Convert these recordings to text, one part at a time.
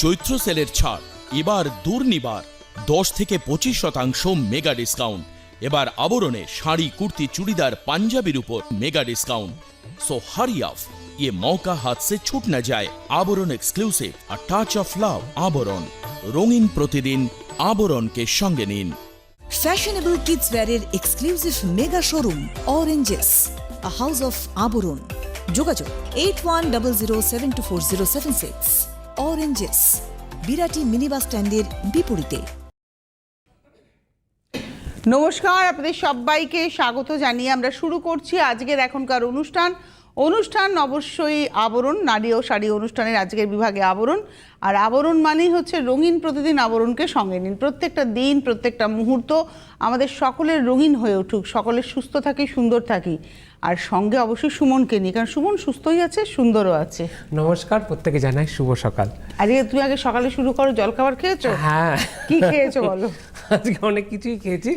চৈত্র সেলের ছাড়, এবার দুর্নিবার, দশ থেকে পঁচিশ শতাংশ মেগা ডিসকাউন্ট। এবার আবরণে শাড়ি, কুর্তি, চুড়িদার, পাঞ্জাবির উপর mega discount. So hurry of ये মৌকা हाथ से छूट न जाए Abaran exclusive a touch of love রঙিন প্রতিদিন আবরণকে সঙ্গে নিন। Fashionable kids ওয়্যারের exclusive mega showroom Oranges a house of Abaran. যোগাযোগ eight one double zero seven two four zero seven six Oranges Birati mini bus স্ট্যান্ডের বিপরীতে। নমস্কার, আপনাদের সবাইকে স্বাগত জানিয়ে আমরা শুরু করছি আজকের এখনকার অনুষ্ঠান। অনুষ্ঠান অবশ্যই আবরণ নারী ও শাড়ি অনুষ্ঠানের আজকের বিভাগে আবরণ। আর আবরণ মানেই হচ্ছে রঙিন প্রতিদিন আবরণকে সঙ্গে নিন। প্রত্যেকটা দিন প্রত্যেকটা মুহূর্ত আমাদের সকলের রঙিন হয়ে উঠুক সকলের সুস্থ থাকি সুন্দর থাকি। আর সঙ্গে অবশ্যই সুমনকে নিই কারণ সুমন সুস্থই আছে সুন্দরও আছে। নমস্কার প্রত্যেকে জানাই শুভ সকাল। আজকে তুমি আগে সকালে শুরু করো জলখাবার খেয়েছো? হ্যাঁ। কি খেয়েছো বলো? আজকে অনেক কিছুই খেয়েছি?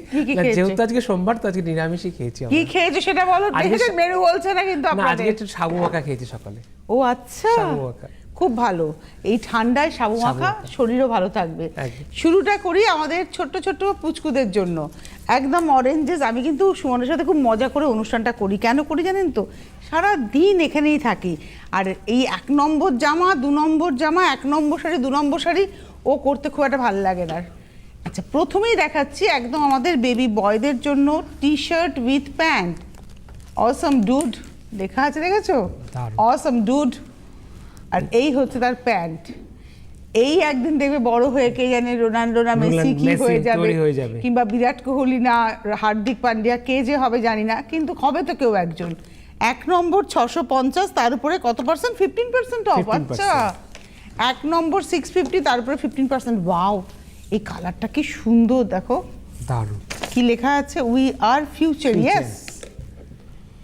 যেহেতু আজকে সোমবার তো আজকে নিরামিষই খেয়েছি কি। খেয়েছো সেটা বলো? দেখেছেন মেনু বলছে না কিন্তু না আজকে একটু সাবু মাখা খেয়েছি সকালে। ও আচ্ছা। সাবু মাখা। খুব ভালো। এই ঠান্ডায় সাবু মাখা। শরীরও ভালো থাকবে। শুরুটা করি আমাদের ছোট্ট ছোট্ট পুচকুদের জন্য। একদম অরেঞ্জেস আমি কিন্তু সুমনের সাথে খুব মজা করে অনুষ্ঠানটা করি। কেন করি জানেন তো? সারা দিন এখানেই থাকি। আর এই এক নম্বর জামা দু নম্বর জামা এক নম্বর শাড়ি দু নম্বর শাড়ি ও করতে খুব একটা ভালো লাগে না। আচ্ছা প্রথমেই দেখাচ্ছি একদম আমাদের বেবি বয়দের জন্য T shirt with pant awesome dude লেখা আছে দেখেছ? অসম ডুড আর এই হচ্ছে তার প্যান্ট এই একদিন দেখবে বড় হয়ে কে জানে রোনাল্ডো না মেসি কি হয়ে যাবে হয়ে যাবে। কিংবা বিরাট কোহলি না হার্দিক পান্ডিয়া কে যে হবে জানি না কিন্তু হবে তো কেউ একজন। এক নম্বর ছশো পঞ্চাশ তার উপরে কত পার্সেন্ট ফিফটিন পার্সেন্ট অফ আচ্ছা। এক নম্বর সিক্স ফিফটি তার উপরে ফিফটিন পার্সেন্ট ওয়াও এই কালারটা কি সুন্দর দেখো। দারুণ। কি লেখা আছে? We are future yes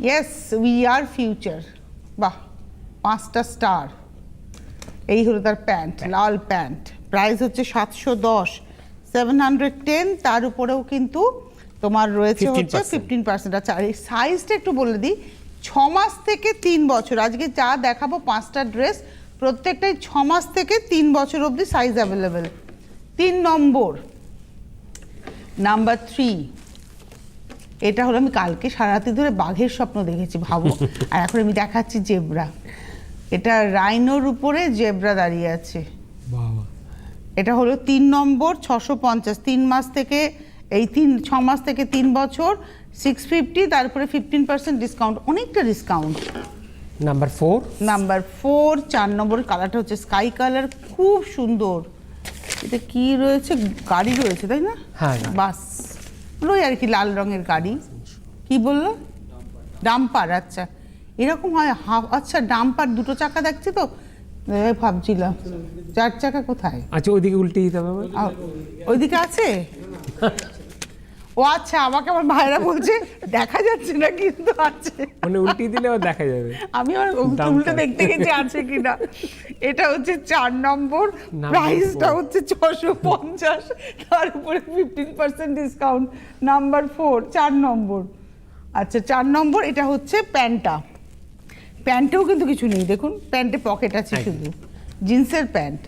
yes we are future বাহ পাঁচটা স্টার এই হলো তার প্যান্ট লাল প্যান্ট প্রাইস হচ্ছে সাতশো দশ। সেভেন হান্ড্রেড টেন তার উপরেও কিন্তু তোমার রয়েছে হচ্ছে ফিফটিন পার্সেন্ট আচ্ছা আর এই সাইজটা একটু বলে দিই। ছ মাস থেকে তিন বছর আজকে যা দেখাবো পাঁচটা ড্রেস প্রত্যেকটাই ছ মাস থেকে তিন বছর অবধি সাইজ অ্যাভেলেবেল তিন নম্বর নাম্বার থ্রি এটা হলো আমি কালকে সারা ধরে বাঘের স্বপ্ন দেখেছি ভাবো। আর এখন আমি দেখাচ্ছি জেব্রা। এটা রাইনোর উপরে জেব্রা দাঁড়িয়ে আছে। এটা হলো তিন নম্বর ছশো পঞ্চাশ। তিন মাস থেকে এই তিন ছ মাস থেকে তিন বছর সিক্স ফিফটি তারপরে ফিফটিন পার্সেন্ট ডিসকাউন্ট অনেকটা discount number four number four চার নম্বর কালারটা হচ্ছে স্কাই কালার খুব সুন্দর। এটা কি রয়েছে? গাড়ি রয়েছে তাই না? হ্যাঁ। বাস। রই আর কি লাল রঙের গাড়ি। কি বলল? ডাম্পার আচ্ছা। এরকম হয় হাফ আচ্ছা ডাম্পার দুটো চাকা দেখছি তো? ভাবছিলাম। চার চাকা কোথায়? আচ্ছা ওইদিকে উল্টে দিতে হবে ওইদিকে আছে? ও আচ্ছা আমাকে আমার ভাইরা বলছে দেখা যাচ্ছে না কিন্তু আছে। মানে উল্টি দিলে আবার দেখা যাবে। আমি আমার উল্টে দেখতে গেছি আছে কিনা। এটা হচ্ছে চার নম্বর প্রাইসটা হচ্ছে ছশো পঞ্চাশ তার উপরে fifteen percent discount number four চার নম্বর। আচ্ছা চার নম্বর এটা হচ্ছে প্যান্টটা। প্যান্টেও কিন্তু কিছু নেই দেখুন প্যান্টে পকেট আছে। শুধু। জিন্সের প্যান্ট।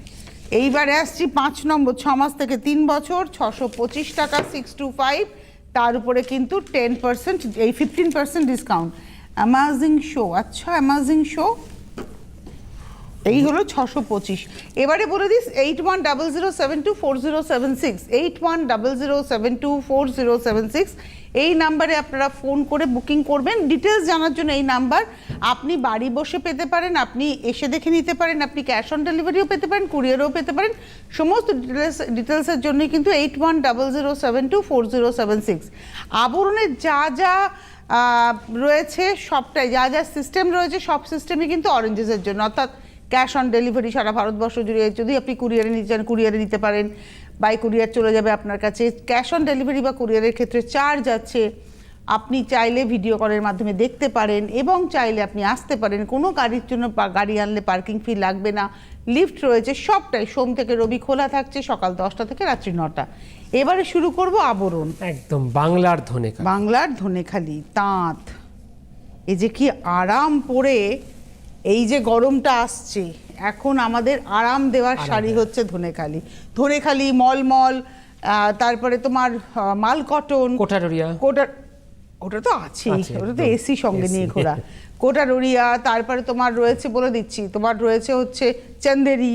এইবারে আসছি পাঁচ নম্বর, ছ মাস থেকে তিন বছর, ছশো পঁচিশ টাকা সিক্স টু ফাইভ তার উপরে কিন্তু টেন পার্সেন্ট এই fifteen percent discount amazing show আচ্ছা অ্যামাজিং শো এই হলো ছশো পঁচিশ। এবারে বলে this eight one double zero seven two four zero seven six eight one double zero seven two four zero seven six এই নাম্বারে আপনারা ফোন করে বুকিং করবেন। ডিটেলস জানার জন্য এই নাম্বার। আপনি বাড়ি বসে পেতে পারেন, আপনি এসে দেখে নিতে পারেন, আপনি ক্যাশ অন ডেলিভারিও পেতে পারেন কুরিয়ারও পেতে পারেন। সমস্ত ডিটেলস ডিটেলসের জন্যই কিন্তু eight one double zero seven two four zero seven six আবরণের যা যা রয়েছে সবটাই, যা যা সিস্টেম রয়েছে সব সিস্টেমই কিন্তু অরেঞ্জেসের জন্য। অর্থাৎ ক্যাশ অন ডেলিভারি সারা ভারতবর্ষ জুড়ে যদি আপনি কুরিয়ারে নিতে চান কুরিয়ারে নিতে পারেন। বাই কুরিয়ার চলে যাবে আপনার কাছে। ক্যাশ অন ডেলিভারি বা কুরিয়ারের ক্ষেত্রে চার্জ আছে। আপনি চাইলে ভিডিও কলের মাধ্যমে দেখতে পারেন এবং চাইলে আপনি আসতে পারেন। কোনো গাড়ির জন্য গাড়ি আনলে পার্কিং ফি লাগবে না। লিফট রয়েছে সবটাই। সোম থেকে রবি খোলা থাকছে সকাল দশটা থেকে রাত্রি নটা। এবারে শুরু করব আবরণ। একদম বাংলার ধনে বাংলার ধনেখালি তাঁত। এই যে কি আরাম পরে এই যে গরমটা আসছে এখন আমাদের আরাম দেওয়ার শাড়ি হচ্ছে ধনেখালি। ধনেখালি মলমল তারপরে তোমার মাল কটন কোটাররিয়া। কোটা ওটা তো আছেই আছে, ওটা তো এসি সঙ্গে নিয়ে ঘোরা। কোটারোরিয়া তারপরে তোমার রয়েছে বলে দিচ্ছি তোমার রয়েছে হচ্ছে চন্দেরি।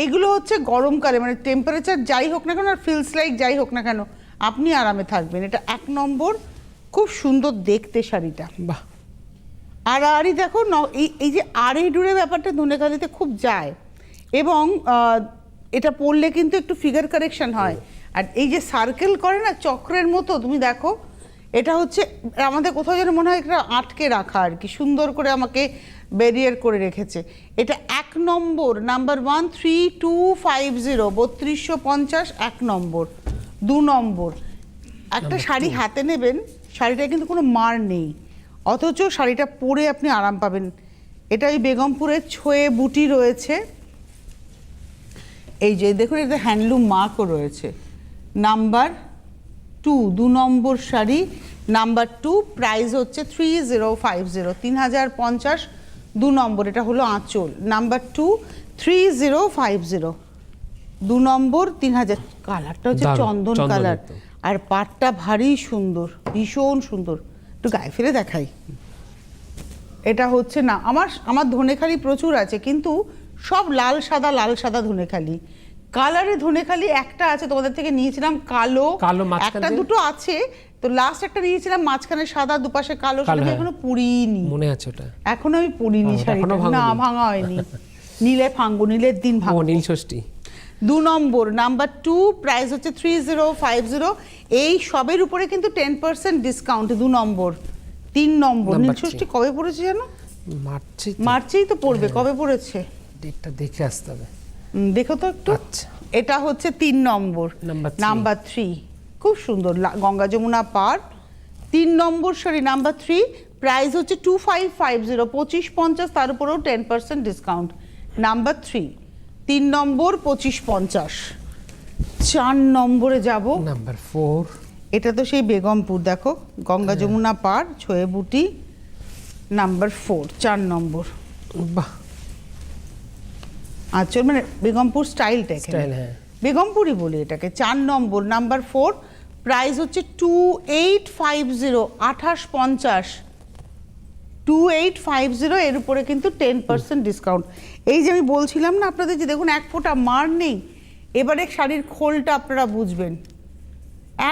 এইগুলো হচ্ছে গরমকালে মানে টেম্পারেচার যাই হোক না কেন আর ফিলস লাইক যাই হোক না কেন আপনি আরামে থাকবেন। এটা এক নম্বর খুব সুন্দর দেখতে শাড়িটা। বাহ। আড়াআড়ি দেখো ন- এই এই যে আড়ে ডুড়ে ব্যাপারটা ধনেখালিতে খুব যায়। এবং এটা পরলে কিন্তু একটু ফিগার কারেকশন হয়। আর এই যে সার্কেল করে না চক্রের মতো তুমি দেখো এটা হচ্ছে আমাদের কোথাও যেন মনে হয় এটা আটকে রাখা আর কি সুন্দর করে আমাকে ব্যারিয়ার করে রেখেছে। এটা এক নম্বর number one three two five zero বত্রিশশো পঞ্চাশ এক নম্বর দু নম্বর। একটা শাড়ি হাতে নেবেন শাড়িটা কিন্তু কোনো মার নেই। অথচ শাড়িটা পরে আপনি আরাম পাবেন। এটা ওই বেগমপুরের ছোয়ে বুটি রয়েছে। এই যে দেখুন এটা হ্যান্ডলুম মার্কও রয়েছে। নাম্বার টু দু নম্বর শাড়ি। নাম্বার টু প্রাইস হচ্ছে থ্রি জিরো ফাইভ জিরো তিন হাজার পঞ্চাশ। দু নম্বর এটা হলো আঁচল। Number two three zero five zero দু নম্বর তিন হাজার কালারটা হচ্ছে চন্দন চন্দন কালার আর পাটটা ভারী সুন্দর ভীষণ সুন্দর। একটু গায়ে ফেলে দেখাই। এটা হচ্ছে না আমার আমার ধনেখালি প্রচুর আছে কিন্তু সব লাল সাদা লাল সাদা ধনেখালি। কালারে ধনেখালি একটা আছে তোমাদের থেকে নিয়েছিলাম কালো। কালো একটা দুটো আছে তো লাস্ট একটা নিয়েছিলাম মাঝখানে সাদা দুপাশে কালো সেটা হ্যাঁ। এখনও পুরিনি। মনে আছে ওটা। এখনও আমি পরিনি শাড়িটা। না ভাঙা হয়নি। নীলে ভাঙ্গো নীলের দিন ও ভাঙবো। নীল ষষ্ঠী। দু নম্বর নাম্বার টু প্রাইস হচ্ছে থ্রি জিরো ফাইভ জিরো এই সবের উপরে কিন্তু টেন পার্সেন্ট ডিসকাউন্ট দু নম্বর। তিন নম্বর। নীলষষ্ঠী কবে পড়েছে জানো? মার্চে মার্চেই তো পড়বে কবে পড়েছে? ডেটটা দেখে আসতে হবে। দেখো তো একটু। আচ্ছা। এটা হচ্ছে তিন নম্বর। নাম্বার থ্রি খুব সুন্দর। গঙ্গা যমুনা পার। তিন নম্বর সরি নাম্বার থ্রি প্রাইস হচ্ছে টু ফাইভ ফাইভ জিরো পঁচিশ পঞ্চাশ তার উপরেও ten percent discount number three তিন নম্বর পঁচিশ পঞ্চাশ। চার নম্বরে যাব। নাম্বার ফোর এটা তো সেই বেগমপুর দেখো। গঙ্গা যমুনা পার ছয়ে বুটি নাম্বার ফোর চার নম্বর। বাহ। আচ্ছা মানে বেগমপুর স্টাইলটা স্টাইল হ্যাঁ। বেগমপুরই বলি এটাকে। চার নম্বর নাম্বার ফোর প্রাইস হচ্ছে টু এইট ফাইভ জিরো আঠাশ পঞ্চাশ। টু এইট ফাইভ জিরো এর উপরে কিন্তু টেন পার্সেন্ট ডিসকাউন্ট এই যে আমি বলছিলাম না আপনাদের যে দেখুন এক ফোঁটা মার নেই এবারে শাড়ির খোলটা আপনারা বুঝবেন।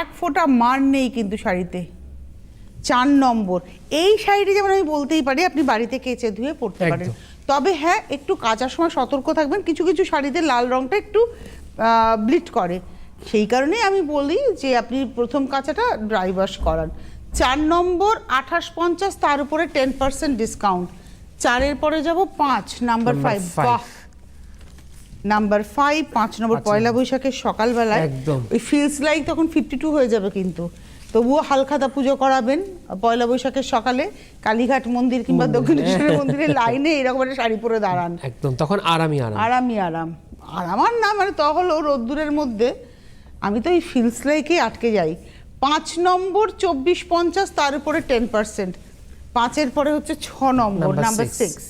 এক ফোঁটা মার নেই কিন্তু শাড়িতে। চার নম্বর এই শাড়িটি যেমন আমি বলতেই পারি আপনি বাড়িতে কেচে ধুয়ে পরতে পারেন। তবে হ্যাঁ একটু কাচার সময় সতর্ক থাকবেন কিছু কিছু শাড়িতে লাল রংটা একটু ব্লিট করে। সেই কারণেই আমি বলি যে আপনি প্রথম কাঁচাটা ড্রাই ওয়াশ করান। চার নম্বর আঠাশ পঞ্চাশ তার উপরে টেন পার্সেন্ট ডিসকাউন্ট চারের পরে যাব পাঁচ নাম্বার ফাইভ বাহ। নাম্বার ফাইভ পাঁচ নম্বর পয়লা বৈশাখের সকালবেলায় একদম। ওই ফিলস লাইক তখন ফিফটি টু হয়ে যাবে কিন্তু। তবুও হালখাতা পুজো করাবেন পয়লা বৈশাখের সকালে। কালীঘাট মন্দির কিংবা দক্ষিণেশ্বরের। মন্দিরের লাইনে এরকম একটা শাড়ি পরে দাঁড়ান। একদম তখন আরামই আরাম। আরামই আরাম। আর আমার না মানে ত হলো রোদ্দুরের মধ্যে আমি তো এই ফিলস লাইকেই আটকে যাই। পাঁচ নম্বর চব্বিশ পঞ্চাশ তার উপরে টেন পার্সেন্ট পাঁচের পরে হচ্ছে ছ নম্বর নাম্বার সিক্স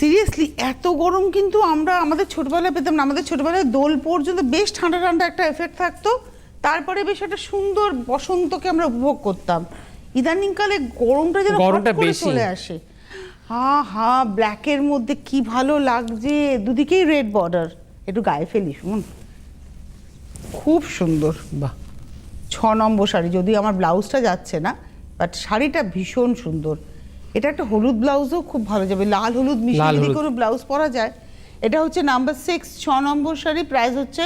সিরিয়াসলি এত গরম কিন্তু আমরা আমাদের ছোটবেলায় পেতাম না। আমাদের ছোটবেলায় দোল পর্যন্ত বেশ ঠান্ডা ঠান্ডা একটা এফেক্ট থাকতো। তারপরে বেশ একটা সুন্দর বসন্তকে আমরা উপভোগ করতাম। ইদানিংকালে গরমটা যেন গরমটা বেশি। চলে আসে। হা হা ব্ল্যাকের মধ্যে কি ভালো লাগছে। দুদিকেই রেড বর্ডার একটু গায়ে ফেলি শুনুন। খুব সুন্দর। বাহ। ছ নম্বর শাড়ি যদি আমার ব্লাউজটা যাচ্ছে না বাট শাড়িটা ভীষণ সুন্দর। এটা একটা হলুদ ব্লাউজও খুব ভালো যাবে লাল হলুদ মিশিয়ে যদি কোনো ব্লাউজ পরা যায়। এটা হচ্ছে নাম্বার সিক্স ছ নম্বর শাড়ি প্রাইস হচ্ছে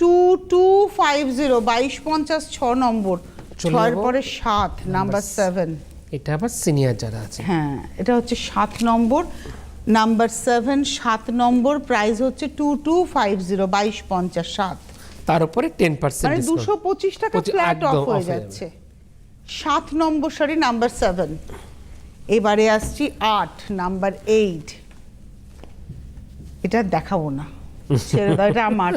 টু টু ফাইভ জিরো বাইশ পঞ্চাশ ছ নম্বর। ছয়ের পরে সাত নাম্বার সেভেন এটা আবার সিনিয়র যারা আছে। হ্যাঁ এটা হচ্ছে সাত নম্বর। নাম্বার সেভেন সাত নম্বর প্রাইস হচ্ছে টু টু ফাইভ জিরো বাইশ পঞ্চাশ সাত। তার উপরে টেন পার্সেন্ট মানে দুশো পঁচিশ টাকা ফ্ল্যাট অফ হয়ে যাচ্ছে। সাত নম্বর শাড়ি নাম্বার সেভেন এবারে আসছি আট নাম্বার এইট এটা দেখাবো না। ছেড়ে দাও এটা আমার।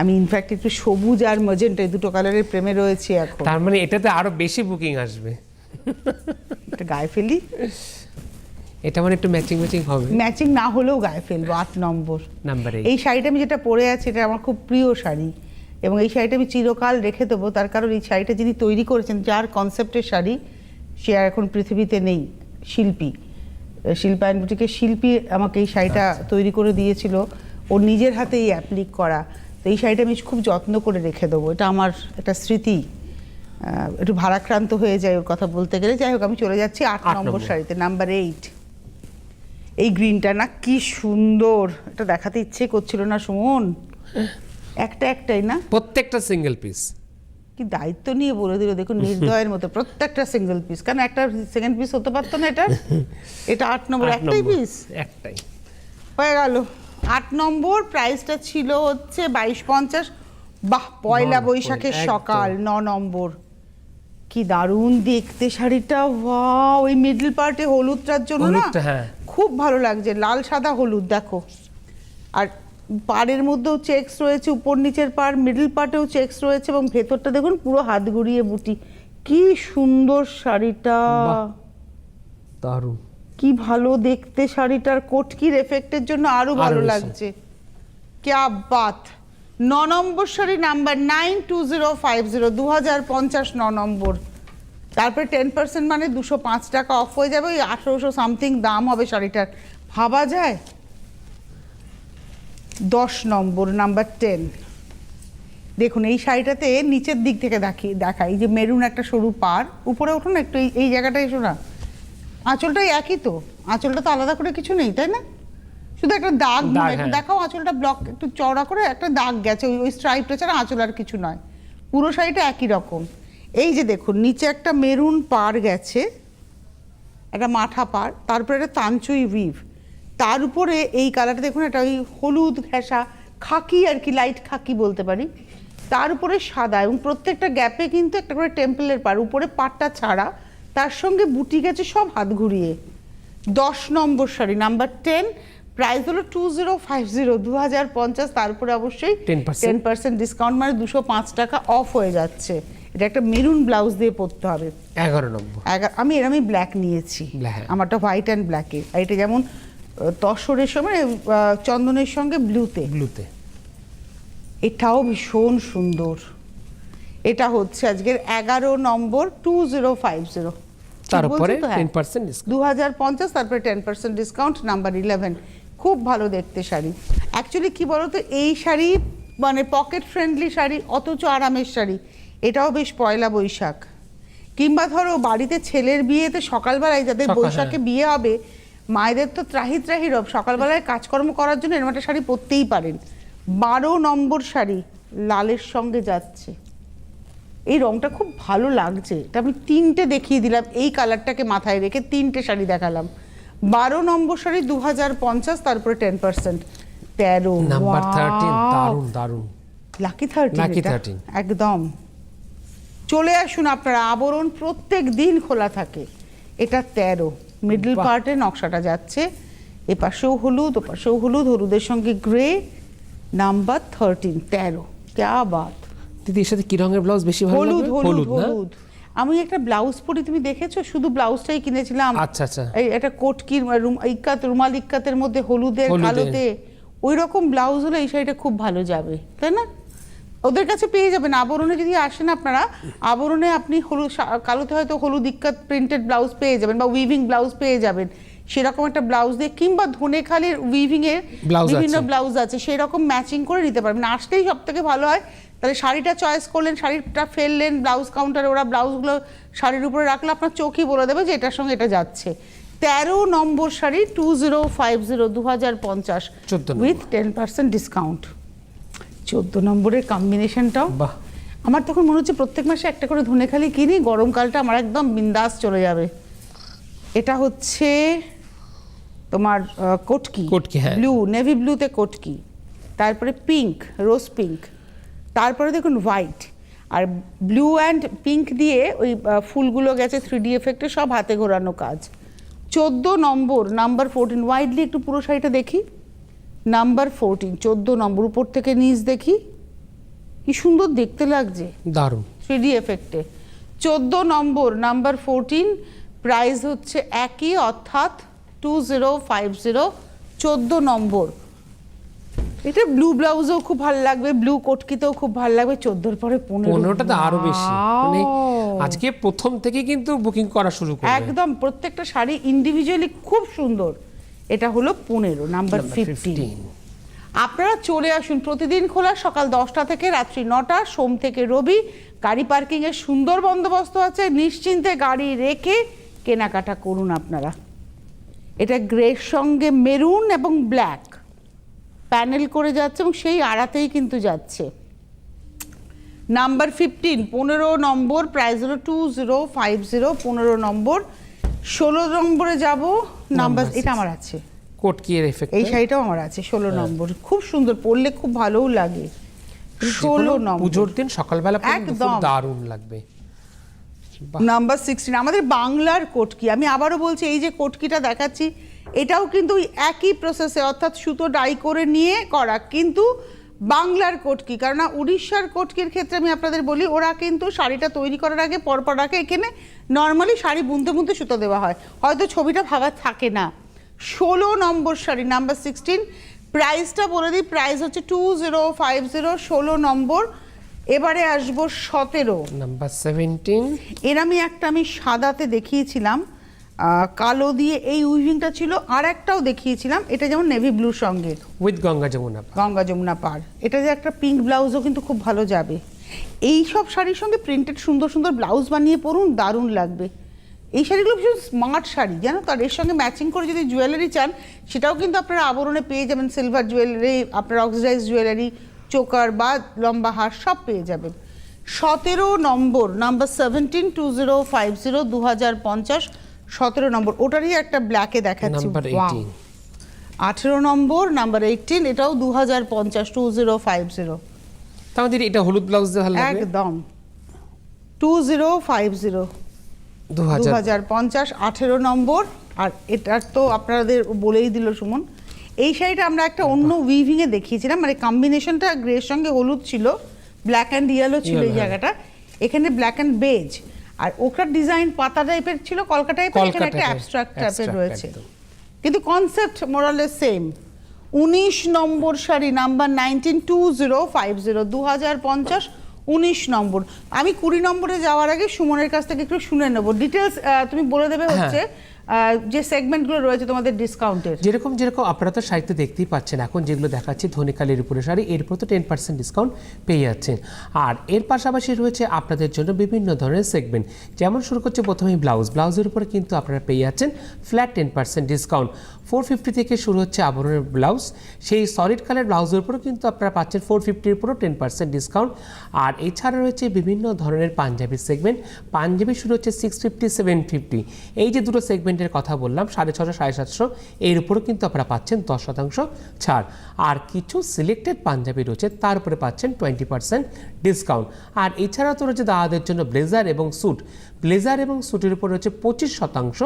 আমি ইনফ্যাক্ট একটু সবুজ আর মজেন্টা এই দুটো কালারের প্রেমে রয়েছে এখন। তার মানে এটাতে আরও বেশি বুকিং আসবে। এটা গায়ে ফেলি? এটা মানে একটু ম্যাচিং ম্যাচিং হবে। ম্যাচিং না হলেও গায়ে ফেলব আট নম্বর। নাম্বার এই শাড়িটা আমি যেটা পরে আছি এটা আমার খুব প্রিয় শাড়ি। এবং এই শাড়িটা আমি চিরকাল রেখে দেবো তার কারণ এই শাড়িটা যিনি তৈরি করেছেন যার কনসেপ্টের শাড়ি সে আর এখন পৃথিবীতে নেই শিল্পী। শিল্পায়ন বুটিকের শিল্পী আমাকে এই শাড়িটা তৈরি করে দিয়েছিল ওর নিজের হাতেই অ্যাপ্লিক করা। তো এই শাড়িটা আমি খুব যত্ন করে রেখে দেবো এটা আমার একটা স্মৃতি। একটু ভারাক্রান্ত হয়ে যায় ওর কথা বলতে গেলে। যাই হোক আমি চলে যাচ্ছি আট নম্বর। শাড়িতে নাম্বার এইট এই গ্রিনটা না কি সুন্দর। এটা দেখাতে ইচ্ছে করছিল না সুমন। একটা একটাই না? প্রত্যেকটা সিঙ্গেল পিস কি দায়িত্ব নিয়ে বলে দিল দেখুন নির্দয়ের মতো প্রত্যেকটা সিঙ্গেল পিস কারণ একটা সেকেন্ড পিস হতে পারতো না এটা? এটা আট নম্বর একটাই পিস একটাই। হয়ে গেল। আট নম্বর প্রাইসটা ছিল হচ্ছে বাইশ পঞ্চাশ। বাহ পয়লা বৈশাখের সকাল ন নম্বর। কি দারুণ দেখতে শাড়িটা ওয়াও ওই মিডল পার্টে হলুদটার জন্য না? হ্যাঁ। খুব ভালো লাগছে লাল সাদা হলুদ দেখো। আর পাড়ের মধ্যেও চেক্স রয়েছে উপর নিচের পাড় মিডল পার্টেও চেক্স রয়েছে এবং ভেতরটা দেখুন পুরো হাত ঘুরিয়ে বুটি। কি সুন্দর শাড়িটা। দারুণ। কি ভালো দেখতে শাড়িটার কোটকির এফেক্টের জন্য আরও আরও ভালো লাগছে। ক্যা বাত। ন নম্বর sari number nine two zero five zero দু হাজার পঞ্চাশ ন নম্বর। তারপরে টেন পার্সেন্ট মানে দুশো পাঁচ টাকা অফ হয়ে যাবে, ওই আঠেরোশো সামথিং দাম হবে শাড়িটার। ভাবা যায়? দশ নম্বর, নাম্বার টেন। দেখুন, এই শাড়িটাতে নিচের দিক থেকে দেখি, দেখাই। যে মেরুন একটা সরু পার, উপরে উঠুন একটু এই- জায়গাটায় এসো না। আঁচলটাই একই তো। আঁচলটা তো আলাদা করে কিছু নেই, তাই না? শুধু একটা দাগ হ্যাঁ। দেখাও আঁচলটা ব্লক একটু চওড়া করে একটা দাগ গেছে ওই ওই স্ট্রাইপটা ছাড়া আঁচল আর কিছু নয়। পুরো শাড়িটা একই রকম। এই যে দেখুন নিচে একটা মেরুন পার গেছে একটা মাঠা পার তারপরে একটা তাঞ্চুই উইভ তার উপরে এই কালারটা দেখুন একটা ওই হলুদ ঘেঁষা খাকি আর কি লাইট খাকি বলতে পারি। তার উপরে সাদা এবং প্রত্যেকটা গ্যাপে কিন্তু একটা করে টেম্পলের পার উপরে পাটটা ছাড়া তার সঙ্গে বুটি গেছে সব হাত ঘুরিয়ে। দশ নম্বর শাড়ি নাম্বার টেন প্রাইস হলো টু জিরো ফাইভ জিরো দু হাজার পঞ্চাশ তারপরে অবশ্যই টেন পার্সেন্ট ডিসকাউন্ট মানে দুশো পাঁচ টাকা অফ হয়ে যাচ্ছে। এটা একটা মেরুন ব্লাউজ দিয়ে পরতে হবে। এগারো নম্বর। আমি এরমই ব্ল্যাক নিয়েছি। আমারটা হোয়াইট অ্যান্ড ব্ল্যাকে আর এটা যেমন তসরের সময় চন্দনের সঙ্গে ব্লুতে ব্লুতে এটাও ভীষণ সুন্দর। এটা হচ্ছে আজকের এগারো নম্বর টু জিরো ফাইভ জিরো তার উপরে হ্যাঁ। টেন পার্সেন্ট দু হাজার পঞ্চাশ তারপরে ten percent discount number eleven খুব ভালো দেখতে শাড়ি। অ্যাকচুয়ালি কি বলতো এই শাড়ি মানে পকেট ফ্রেন্ডলি শাড়ি অথচ আরামের শাড়ি এটাও বেশ পয়লা বৈশাখ। কিংবা ধরো বাড়িতে ছেলের বিয়েতে সকালবেলায় যাদের বৈশাখে হ্যাঁ। বিয়ে হবে মায়েদের তো ত্রাহি ত্রাহি রব। সকালবেলায় কাজকর্ম করার জন্য এরকম একটা শাড়ি পরতেই পারেন। বারো নম্বর শাড়ি লালের সঙ্গে যাচ্ছে। এই রংটা খুব ভালো লাগছে। এটা আমি তিনটে দেখিয়ে দিলাম এই কালারটাকে মাথায় রেখে তিনটে শাড়ি দেখালাম। বারো নম্বর শাড়ি দু হাজার পঞ্চাশ তারপরে টেন পার্সেন্ট তেরো নাম্বার থার্টিন দারুণ দারুণ। লাকি থার্টিন Lucky 13 একদম। চলে আসুন আপনারা আবরণ প্রত্যেক দিন খোলা থাকে। এটা তেরো। মিডল। পার্টে নকশাটা যাচ্ছে। এ পাশেও হলুদ ও পাশেও হলুদ হলুদের সঙ্গে গ্রে নাম্বার থার্টিন তেরো। ক্যা বাত। দিদি এর সাথে কি রঙের ব্লাউজ বেশি ভালো হলুদ? হলুদ হলুদ। আমি একটা ব্লাউজ পরি তুমি দেখেছ? শুধু ব্লাউজটাই কিনেছিলাম। আচ্ছা, আচ্ছা। এই একটা কোটকির রুম ইক্কাত রুমাল ইক্কাতের মধ্যে হলুদের হলুদে। কালোতে। ওই রকম ব্লাউজ হলে এই শাড়িটা খুব ভালো যাবে তাই না? ওদের কাছে পেয়ে যাবেন। আবরণে যদি আসেন আপনারা আবরণে আপনি হলুদ কালোতে হয়তো হলুদ ইক্কাত প্রিন্টেড ব্লাউজ পেয়ে যাবেন বা উইভিং ব্লাউজ পেয়ে যাবেন। সেরকম একটা ব্লাউজ দিয়ে কিংবা ধনেখালির উইভিং এর বিভিন্ন ব্লাউজ আছে। সেরকম ম্যাচিং করে নিতে পারবেন। আসলেই সব থেকে ভালো হয় তাহলে শাড়িটা চয়েস করলেন শাড়িটা ফেললেন ব্লাউজ কাউন্টারে ওরা ব্লাউজগুলো শাড়ির উপরে রাখলে আপনার চোখই বলে দেবে যে এটার সঙ্গে এটা যাচ্ছে। তেরো নম্বর sari two zero five zero দু হাজার পঞ্চাশ 14 নম্বর। উইথ টেন পার্সেন্ট ডিসকাউন্ট চোদ্দ নম্বরের কম্বিনেশনটাও বাহ। আমার তখন মনে হচ্ছে প্রত্যেক মাসে একটা করে ধনেখালি কিনি গরমকালটা আমার একদম বিন্দাস চলে যাবে। এটা হচ্ছে তোমার কোটকি। কোটকি, হ্যাঁ। ব্লু নেভি ব্লুতে কোটকি। তারপরে পিঙ্ক রোজ পিঙ্ক তারপরে দেখুন হোয়াইট আর ব্লু অ্যান্ড পিঙ্ক দিয়ে ওই ফুলগুলো গেছে থ্রি ডি এফেক্টে সব হাতে ঘোরানো কাজ। চোদ্দ নম্বর নাম্বার ফোরটিন ওয়াইডলি একটু পুরো শাড়িটা দেখি। নাম্বার ফোরটিন চোদ্দ নম্বর উপর থেকে নিচ দেখি। কি সুন্দর দেখতে লাগছে। দারুণ। থ্রি ডি এফেক্টে চোদ্দ নম্বর নাম্বার ফোরটিন প্রাইস হচ্ছে একই অর্থাৎ টু জিরো ফাইভ জিরো চোদ্দ নম্বর এটা ব্লু ব্লাউজও খুব ভালো লাগবে ব্লু কোটকিতেও খুব ভালো লাগবে চোদ্দোর পরে পনেরো। পনেরোটা তো আরও বেশি। মানে আজকে প্রথম থেকে কিন্তু বুকিং করা শুরু করবে। একদম প্রত্যেকটা শাড়ি ইন্ডিভিজুয়ালি খুব সুন্দর। এটা হলো পনেরো নাম্বার ফিফটিন আপনারা চলে আসুন প্রতিদিন খোলা সকাল দশটা থেকে রাত্রি নটা সোম থেকে রবি। গাড়ি পার্কিং এর সুন্দর বন্দোবস্ত আছে। নিশ্চিন্তে গাড়ি রেখে কেনাকাটা করুন আপনারা। এটা গ্রের সঙ্গে মেরুন এবং ব্ল্যাক প্যানেল করে যাচ্ছে এবং সেই আড়াতেই কিন্তু যাচ্ছে। নাম্বার ফিফটিন পনেরো নম্বর প্রাইস হলো টু জিরো ফাইভ জিরো পনেরো নম্বর ষোলো নম্বরে যাব নাম্বার এটা আমার আছে। কোট কি এর এফেক্ট এই শাড়িটাও আমার আছে ষোলো নম্বর। খুব সুন্দর পরলে খুব ভালোও লাগে। ষোলো নম্বর। পুজোর দিন সকালবেলা একদম। দারুণ লাগবে। নাম্বার সিক্সটিন আমাদের বাংলার কোটকি আমি আবারও বলছি এই যে কোটকিটা দেখাচ্ছি এটাও কিন্তু একই প্রসেসে অর্থাৎ সুতো ডাই করে নিয়ে করা। কিন্তু বাংলার কোটকি কারণ উড়িষ্যার কোটকির ক্ষেত্রে আমি আপনাদের বলি ওরা কিন্তু শাড়িটা তৈরি করার আগে পরপর আগে এখানে নর্মালি শাড়ি বুনতে বুনতে সুতো দেওয়া হয়। হয়তো ছবিটা ভাবা থাকে না। ষোলো নম্বর শাড়ি নাম্বার সিক্সটিন প্রাইসটা বলে দিই প্রাইস হচ্ছে টু জিরো ফাইভ জিরো ষোলো নম্বর। এবারে আসব সতেরো। নাম্বার সেভেন্টিন এর আমি একটা আমি সাদাতে দেখিয়েছিলাম। কালো দিয়ে এই উইভিংটা ছিল। আর একটাও দেখিয়েছিলাম এটা যেমন নেভি ব্লুর সঙ্গে। উইথ গঙ্গা যমুনা গঙ্গা যমুনা পার এটা যে একটা পিঙ্ক ব্লাউজও কিন্তু খুব ভালো যাবে। এই সব শাড়ির সঙ্গে প্রিন্টেড সুন্দর সুন্দর ব্লাউজ বানিয়ে পরুন দারুণ লাগবে। এই শাড়িগুলো ভীষণ স্মার্ট শাড়ি জানো তো? আর এর সঙ্গে ম্যাচিং করে যদি জুয়েলারি চান সেটাও কিন্তু আপনারা আবরণে পেয়ে যাবেন। সিলভার জুয়েলারি আপনার অক্সিডাইজ জুয়েলারি চোকার বা লম্বা হার সব পেয়ে যাবেন। সতেরো নম্বর number seventeen two zero five zero দু হাজার পঞ্চাশ সতেরো নম্বর ওটারই একটা ব্ল্যাকে দেখাচ্ছি। আঠেরো নম্বর নাম্বার এইটিন এটাও দু হাজার পঞ্চাশ টু জিরো ফাইভ জিরো আমাদের এটা হলুদ ব্লাউজ ভালো লাগবে? একদম। টু জিরো ফাইভ জিরো দু হাজার পঞ্চাশ আঠেরো নম্বর। আর এটার তো আপনাদের বলেই দিল সুমন। এই শাড়িটা আমরা একটা অন্য উইভিংয়ে দেখিয়েছিলাম মানে কম্বিনেশনটা গ্রের সঙ্গে হলুদ ছিল ব্ল্যাক অ্যান্ড ইয়েলো ছিল এই হ্যাঁ। জায়গাটা। এখানে ব্ল্যাক অ্যান্ড বেজ আর ওটার ডিজাইন পাতা টাইপের ছিল কলকা টাইপের এখানে একটা অ্যাবস্ট্রাক্ট টাইপের রয়েছে। কিন্তু কনসেপ্ট মোরালে সেম উনিশ নম্বর sari number nineteen two zero five zero দু হাজার পঞ্চাশ উনিশ নম্বর। আমি কুড়ি নম্বরে যাওয়ার আগে সুমনের কাছ থেকে একটু শুনে নেব। ডিটেলস তুমি বলে দেবে হ্যাঁ। হচ্ছে যে সেগমেন্টগুলো রয়েছে তোমাদের ডিসকাউন্টের যেরকম যেরকম আপনারা তো সাহিত্য দেখতেই পাচ্ছেন এখন, যেগুলো দেখাচ্ছি ধনিকালের উপরে শাড়ি, এরপর তো টেন পার্সেন্ট ডিসকাউন্ট পেয়ে যাচ্ছেন। আর এর পাশাপাশি রয়েছে আপনাদের জন্য বিভিন্ন ধরনের সেগমেন্ট যেমন শুরু করছে প্রথমেই ব্লাউজ ব্লাউজের উপরে কিন্তু আপনারা পেয়ে যাচ্ছেন flat ten percent discount four fifty থেকে শুরু হচ্ছে আবরণের ব্লাউজ। সেই সলিড কালার ব্লাউজের উপরেও কিন্তু আপনারা পাচ্ছেন ফোর ফিফটির উপরও টেন পার্সেন্ট ডিসকাউন্ট আর এছাড়া রয়েছে বিভিন্ন ধরনের পাঞ্জাবি সেগমেন্ট পাঞ্জাবি শুরু হচ্ছে সিক্স ফিফটি সেভেন ফিফটি এই যে দুটো সেগমেন্টের কথা বললাম, সাড়ে ছশো সাড়ে সাতশো, এর উপরও কিন্তু আপনারা পাচ্ছেন দশ শতাংশ ছাড়। আর কিছু সিলেক্টেড পাঞ্জাবি রয়েছে, তার উপরে পাচ্ছেন টোয়েন্টি পার্সেন্ট ডিসকাউন্ট আর এছাড়াও তো রয়েছে দাদাদের জন্য ব্লেজার এবং স্যুট ব্লেজার এবং স্যুটের উপর রয়েছে পঁচিশ শতাংশ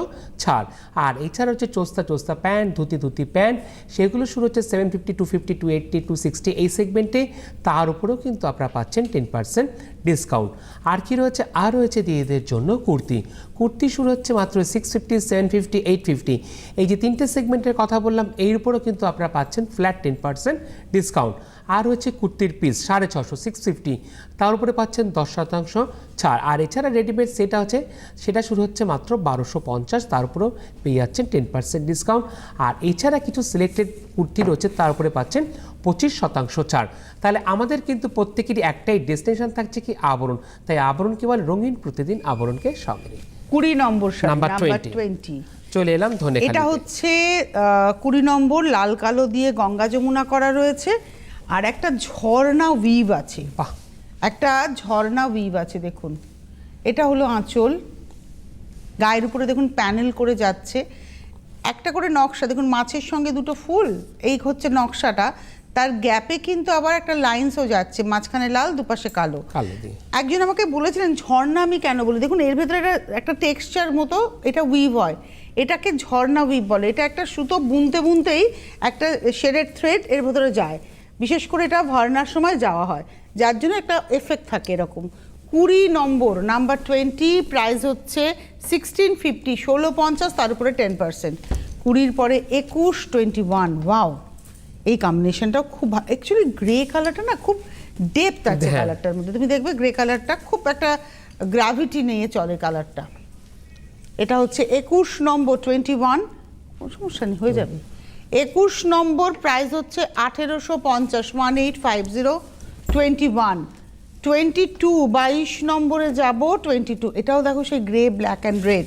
ছাড়। আর এছাড়া হচ্ছে চোস্তা চোস্তা প্যান্ট, ধুতি ধুতি প্যান্ট। সেগুলো শুরু হচ্ছে seven fifty two fifty two eighty two sixty এই সেগমেন্টে তার উপরেও কিন্তু আপনারা পাচ্ছেন টেন পার্সেন্ট ডিসকাউন্ট আর কি রয়েছে? আর রয়েছে দিদিদের জন্য কুর্তি। কুর্তি শুরু হচ্ছে মাত্র six fifty seven fifty eight fifty এই যে তিনটে সেগমেন্টের কথা বললাম, এর উপরেও কিন্তু আপনারা পাচ্ছেন ফ্ল্যাট টেন পার্সেন্ট ডিসকাউন্ট আর হচ্ছে কুর্তির পিস সাড়ে ছশো সিক্স ফিফটি তার উপরে পাচ্ছেন দশ শতাংশ ছাড়। আর এছাড়া রেডিমেড সেটা হচ্ছে সেটা শুরু হচ্ছে মাত্র বারোশো পঞ্চাশ তার উপরেও পেয়ে যাচ্ছেন টেন পার্সেন্ট ডিসকাউন্ট আর এছাড়া কিছু সিলেক্টেড কুর্তি রয়েছে তার উপরে পাচ্ছেন পঁচিশ শতাংশ ছাড়। তাহলে আমাদের কিন্তু প্রত্যেকেরই একটাই ডেস্টিনেশন থাকছে কি আবরণ। তাই আবরণ কি বলে? রঙিন প্রতিদিন আবরণকে সঙ্গে। কুড়ি নম্বর নাম্বার 20 টোয়েন্টি চলে এলাম ধনে এটা হচ্ছে কুড়ি নম্বর লাল কালো দিয়ে গঙ্গা যমুনা করা রয়েছে। আর একটা ঝর্ণা উইভ আছে। বাহ। একটা ঝর্ণা উইভ আছে দেখুন। এটা হলো আঁচল। গায়ের উপরে দেখুন প্যানেল করে যাচ্ছে। একটা করে নকশা দেখুন মাছের সঙ্গে দুটো ফুল এই হচ্ছে নকশাটা। তার গ্যাপে কিন্তু আবার একটা লাইন্সও যাচ্ছে মাঝখানে লাল দুপাশে কালো। কালো একজন আমাকে বলেছিলেন ঝর্ণা আমি কেন বলি? দেখুন এর ভেতরে একটা একটা টেক্সচার মতো এটা উইভ হয়। এটাকে ঝর্ণা উইভ বলে। এটা একটা সুতো বুনতে বুনতেই একটা শেডেড থ্রেড এর ভেতরে যায়। বিশেষ করে এটা ভার্নার সময় যাওয়া হয় যার জন্য একটা এফেক্ট থাকে এরকম। কুড়ি নম্বর নাম্বার টোয়েন্টি প্রাইস হচ্ছে সিক্সটিন ফিফটি ষোলো পঞ্চাশ তার উপরে টেন পার্সেন্ট কুড়ির পরে একুশ টোয়েন্টি ওয়ান ওয়াও এই কম্বিনেশনটাও খুব অ্যাকচুয়ালি গ্রে কালারটা না খুব ডেপথ আছে হ্যাঁ। কালারটার মধ্যে। তুমি দেখবে গ্রে কালারটা খুব একটা গ্র্যাভিটি নিয়ে চলে কালারটা এটা হচ্ছে একুশ নম্বর টোয়েন্টি ওয়ান কোনো সমস্যা নেই হয়ে যাবে। একুশ নম্বর প্রাইস হচ্ছে আঠেরোশো পঞ্চাশ one eight five zero twenty one twenty two বাইশ নম্বরে যাব টোয়েন্টি টু এটাও দেখো সেই গ্রে ব্ল্যাক অ্যান্ড রেড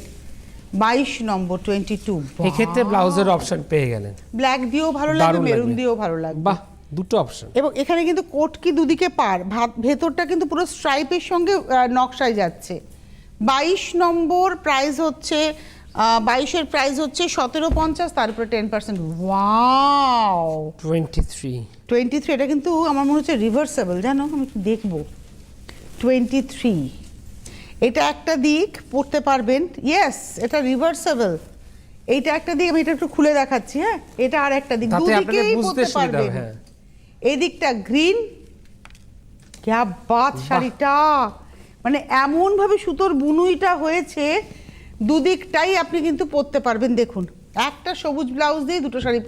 বাইশ নম্বর টোয়েন্টি টু এক্ষেত্রে ব্লাউজের অপশন পেয়ে গেলেন। ব্ল্যাক দিয়েও ভালো লাগবে মেরুন দিয়েও ভালো লাগবে। বাহ দুটো অপশন এবং এখানে কিন্তু কোট কি দুদিকে পার ভাত ভেতরটা কিন্তু পুরো স্ট্রাইপের সঙ্গে নকশায় যাচ্ছে। বাইশ নম্বর প্রাইস হচ্ছে বাইশের প্রাইস হচ্ছে সতেরো পঞ্চাশ তারপরে ten percent wow twenty three twenty three এটা কিন্তু আমার মনে হচ্ছে রিভার্সেবল জানো? আমি একটু দেখব। টোয়েন্টি থ্রি এটা একটা দিক পড়তে পারবেন। ইয়েস এটা রিভার্সেবল এইটা একটা দিক আমি এটা একটু খুলে দেখাচ্ছি হ্যাঁ? এটা আর একটা দিক। দুদিকেই পড়তে পারবেন। এই দিকটা গ্রিন ক্যা বাত শাড়িটা। মানে এমন ভাবে সুতোর বুনুইটা হয়েছে দুদিকটাই আপনি কিন্তু পরতে পারবেন দেখুন। একটা সবুজ ব্লাউজ দিয়ে দুটো শাড়ি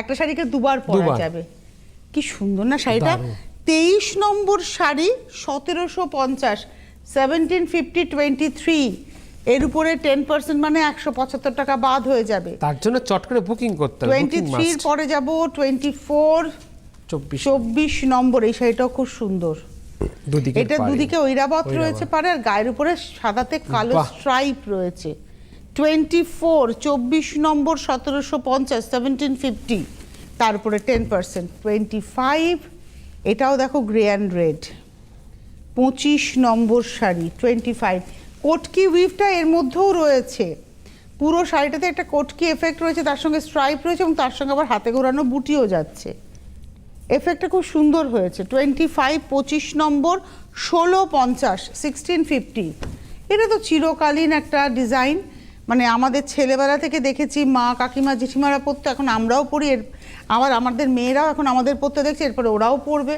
একটা শাড়িকে দুবার পরা যাবে। কি সুন্দর না শাড়িটা? তেইশ নম্বর শাড়ি সতেরোশো পঞ্চাশ সেভেন্টিন ফিফটি টোয়েন্টি থ্রি এর উপরে টেন পার্সেন্ট মানে একশো পঁচাত্তর টাকা বাদ হয়ে যাবে। তার জন্য চট করে বুকিং করতে হবে টোয়েন্টি থ্রির পরে যাব টোয়েন্টি ফোর চব্বিশ। চব্বিশ নম্বর এই শাড়িটাও খুব সুন্দর। দুদিকে এটা দুদিকে ঐরাবত। রয়েছে পারে আর গায়ের উপরে সাদাতে কালো। স্ট্রাইপ রয়েছে। টোয়েন্টি ফোর চব্বিশ নম্বর সতেরোশো পঞ্চাশ সেভেন্টিন ফিফটি তারপরে টেন পার্সেন্ট টোয়েন্টি ফাইভ এটাও দেখো গ্রে অ্যান্ড রেড পঁচিশ নম্বর শাড়ি টোয়েন্টি ফাইভ কোটকি উইভটা এর মধ্যেও রয়েছে। পুরো শাড়িটাতে একটা কোটকি এফেক্ট রয়েছে তার সঙ্গে স্ট্রাইপ রয়েছে এবং তার সঙ্গে আবার হাতে ঘোরানো বুটিও যাচ্ছে। এফেক্টটা খুব সুন্দর হয়েছে। টোয়েন্টি ফাইভ পঁচিশ নম্বর ষোলো পঞ্চাশ সিক্সটিন ফিফটি এটা তো চিরকালীন একটা ডিজাইন মানে আমাদের ছেলেবেলা থেকে দেখেছি মা কাকিমা জেঠিমারা পরতো এখন আমরাও পড়ি। এর আবার আমাদের মেয়েরাও এখন আমাদের পরতে দেখছে এরপরে ওরাও পরবে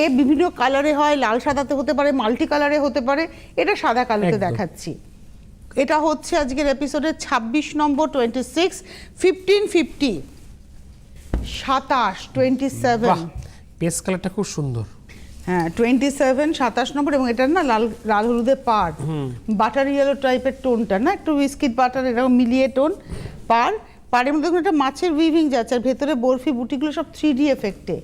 এ বিভিন্ন কালারে হয় লাল সাদাতে হতে পারে মাল্টি কালারে হতে পারে। এটা সাদা কালোতে একদম। দেখাচ্ছি। এটা হচ্ছে আজকের এপিসোডের ছাব্বিশ নম্বর টোয়েন্টি সিক্স ফিফটিন ফিফটি সাতাশ টোয়েন্টি সেভেন বাহ পেস কালারটা খুব সুন্দর। হ্যাঁ টোয়েন্টি সেভেন সাতাশ নম্বর এবং এটার না লাল লাল হলুদে পার। বাটার ইয়েলো টাইপের টোনটা না একটু বিস্কিট বাটার এরকম মিলিয়ে টোন পার। পাড়ের মধ্যে একটা মাছের উইভিং যাচ্ছে আর ভেতরে বরফি বুটিগুলো সব থ্রি ডি এফেক্টে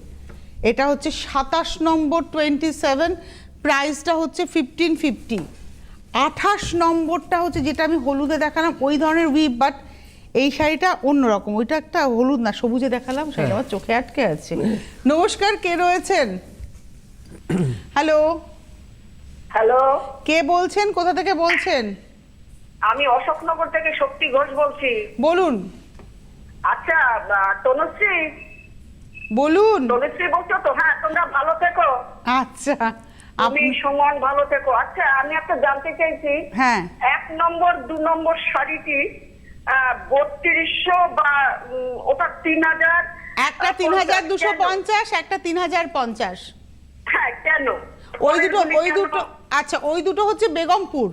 এটা হচ্ছে সাতাশ নম্বর টোয়েন্টি সেভেন প্রাইসটা হচ্ছে ফিফটিন ফিফটি আঠাশ নম্বরটা হচ্ছে যেটা আমি হলুদে দেখালাম ওই ধরনের উইভ বাট এই শাড়িটা অন্যরকম ওইটা একটা হলুদ না সবুজে দেখালাম শাড়িটা আমার চোখে আটকে আছে। নমস্কার কে রয়েছেন? হ্যালো হ্যালো কে বলছেন? কোথা থেকে বলছেন? আমি অশোকনগর থেকে শক্তি ঘোষ বলছি। বলুন। আচ্ছা আহ, তনুশ্রী? বলুন। তনুশ্রী বলছো তো? হ্যাঁ তোমরা ভালো থেকো। আচ্ছা আমি সুমন ভালো থেকো। আচ্ছা আমি একটা জানতে চাইছি। হ্যাঁ। এক নম্বর দু নম্বর শাড়িটি বত্রিশশো বা ওটা তিন হাজার একটা তিন হাজার দুশো পঞ্চাশ একটা তিন হাজার পঞ্চাশ। হ্যাঁ কেন? ওই দুটো ওই দুটো আচ্ছা ওই দুটো হচ্ছে বেগমপুর।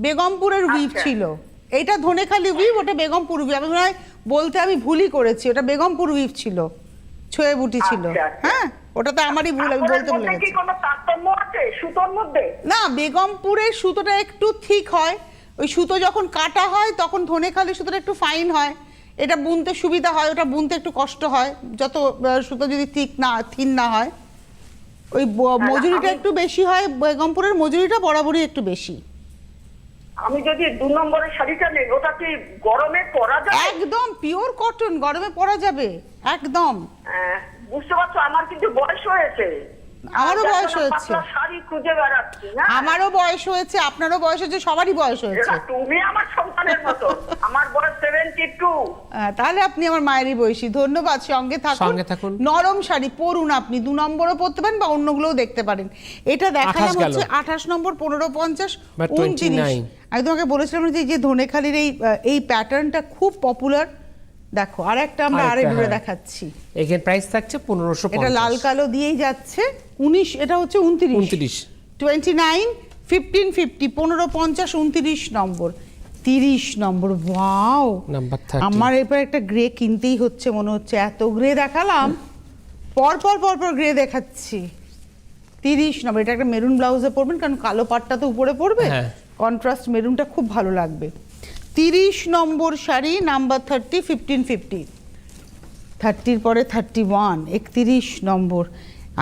বেগমপুরের উইভ আচ্ছা। ছিল। এইটা ধনেখালি উইভ ওটা বেগমপুর উইভ আমি মনে হয় বলতে আমি ভুলই করেছি ওটা বেগমপুর উইভ ছিল। ছয়ে বুটি ছিল। আচ্ছা, আচ্ছা। হ্যাঁ ওটা তো আমারই ভুল আমি বলতে ভুলে গেছি। না বেগমপুরের সুতোটা একটু ঠিক হয়। ওই সুতো যখন কাটা হয় তখন ধনেখালি সুতোটা একটু ফাইন হয়। এটা বুনতে সুবিধা হয় ওটা বুনতে একটু কষ্ট হয়। যত সুতো যদি ঠিক না থিন না হয়। ওই হ্যাঁ, মজুরিটা একটু বেশি হয় বেগমপুরের মজুরিটা বরাবরই একটু বেশি। আমি যদি দু নম্বরের শাড়িটা নেই ওটা কি গরমে পরা যায় একদম পিওর কটন গরমে পরা যাবে। একদম। বুঝতে পারছ আমার কিন্তু বয়স হয়েছে। আমারও বয়স হয়েছে। শাড়ি খুঁজে বেড়াচ্ছি আমারও বয়স হয়েছে আপনারও বয়স হয়েছে সবারই বয়স হয়েছে। তুমি আমার সন্তানের মতো। আমার বয়স সেভেন্টি টু আহ, তাহলে আপনি আমার মায়েরই বয়সী। ধন্যবাদ সঙ্গে থাকুন। সঙ্গে থাকুন। নরম শাড়ি পরুন আপনি দু নম্বরও পরতে পারেন বা অন্যগুলোও দেখতে পারেন। এটা দেখালাম 28। হচ্ছে আঠাশ নম্বর পনেরো পঞ্চাশ বা উনত্রিশ। 29 আমি তোমাকে বলেছিলাম যে যে ধনেখালির এই এই প্যাটার্নটা খুব পপুলার দেখো আর একটা আমরা আরে দূরে হ্যাঁ। দেখাচ্ছি। এখানে প্রাইস থাকছে পনেরোশো এটা লাল কালো দিয়েই যাচ্ছে উনিশ এটা হচ্ছে উনত্রিশ। উনত্রিশ। টোয়েন্টি নাইন ফিফটিন ফিফটি পনেরো পঞ্চাশ উনতিরিশ নম্বর। তিরিশ নম্বর ওয়াও আমার এরপর একটা গ্রে কিনতেই হচ্ছে মনে হচ্ছে এত গ্রে দেখালাম। পর পর পর পর গ্রে দেখাচ্ছি। তিরিশ নম্বর এটা একটা মেরুন ব্লাউজে পরবেন কারণ কালো পাটটা তো উপরে পড়বে হ্যাঁ। কন্ট্রাস্ট মেরুনটা খুব ভালো লাগবে। তিরিশ নম্বর sari number thirty fifteen fifty থার্টির পরে থার্টি ওয়ান একতিরিশ নম্বর।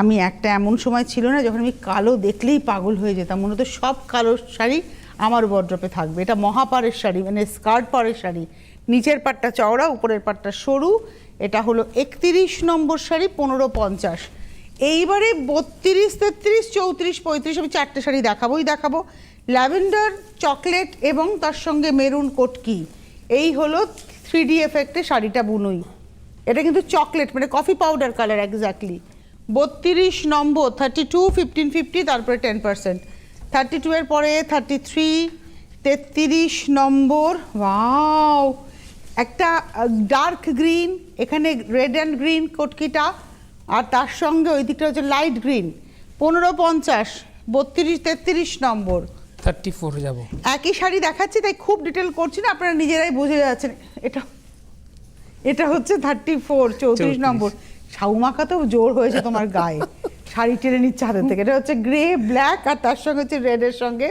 আমি একটা এমন সময় ছিল না, যখন আমি কালো দেখলেই পাগল হয়ে যেতাম। হতো সব কালো শাড়ি আমার বড্রপে থাকবে। এটা মহাপাড়ের শাড়ি মানে স্কার্ট পাড়ের শাড়ি। নিচের পাটটা চওড়া, উপরের পাটটা সরু। এটা হলো একতিরিশ নম্বর শাড়ি, পনেরো পঞ্চাশ। এইবারে বত্রিশ, তেত্রিশ, চৌত্রিশ, পঁয়ত্রিশ আমি চারটে শাড়ি দেখাবোই দেখাবো। ল্যাভেন্ডার, চকলেট এবং তার সঙ্গে মেরুন কোটকি। এই হলো থ্রি ডি এফেক্টে শাড়িটা বুনুই। এটা কিন্তু চকলেট মানে কফি পাউডার কালার এক্স্যাক্টলি বত্রিশ নম্বর থার্টি টু ফিফটিন ফিফটি তারপরে টেন পার্সেন্ট থার্টি টু এর পরে থার্টি থ্রি তেত্রিশ নম্বর ওয়াও একটা ডার্ক গ্রিন এখানে রেড অ্যান্ড গ্রিন কটকিটা, আর তার সঙ্গে ওই দিকটা হচ্ছে লাইট গ্রিন পনেরো পঞ্চাশ, বত্রিশ, তেত্রিশ নম্বর। থার্টি ফোর যাব। একই শাড়ি দেখাচ্ছি তাই খুব ডিটেল করছি না আপনারা নিজেরাই বুঝে যাচ্ছেন। এটা এটা হচ্ছে থার্টি ফোর চৌত্রিশ। 34 নম্বর। সাউমাকা তো জোর হয়েছে তোমার গায়ে। শাড়ি টেনে নিচ্ছে হাতের থেকে। এটা হচ্ছে গ্রে ব্ল্যাক আর তার সঙ্গে হচ্ছে রেডের সঙ্গে।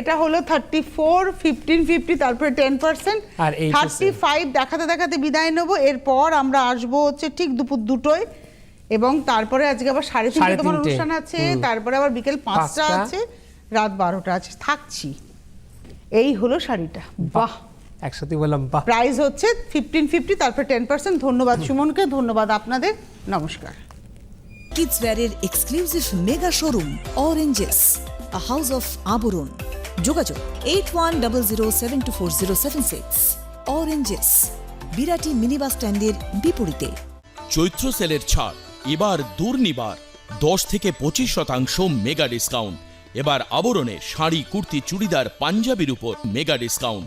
এটা হলো থার্টি ফোর ফিফটিন ফিফটি তারপরে টেন পার্সেন্ট আর থার্টি ফাইভ দেখাতে দেখাতে বিদায় নেব। এরপর আমরা আসব হচ্ছে ঠিক দুপুর দুটোয়। এবং তারপরে আজকে আবার সাড়ে তিনটে তোমার অনুষ্ঠান আছে। তারপরে আবার বিকেল পাঁচটা। আছে। রাত বারোটা আছে থাকছি। এই হলো শাড়িটা। বাহ একসাথে বললাম বাহ। প্রাইস হচ্ছে ফিফটিন ফিফটি তারপরে টেন পার্সেন্ট ধন্যবাদ সুমনকে ধন্যবাদ আপনাদের। নমস্কার। Kids ওয়্যারের exclusive mega showroom Oranges a house of Abaran যোগাযোগ eight one double zero seven two four zero seven six Oranges Birati mini bus স্ট্যান্ডের বিপরীতে। চৈত্র সেলের ছাড় এবার দুর্নিবার। দশ থেকে পঁচিশ শতাংশ মেগা ডিসকাউন্ট এবার আবরণে শাড়ি, কুর্তি, চুড়িদার, পাঞ্জাবির উপর mega discount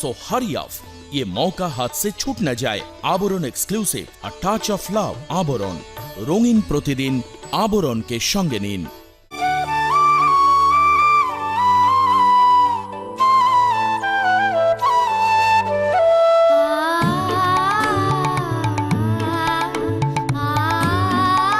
so hurry of ইয়ে মৌকা হাত সে ছুট না যায়। Abaran exclusive R touch of love Abaran. রঙিন প্রতিদিন আবরণকে সঙ্গে নিন।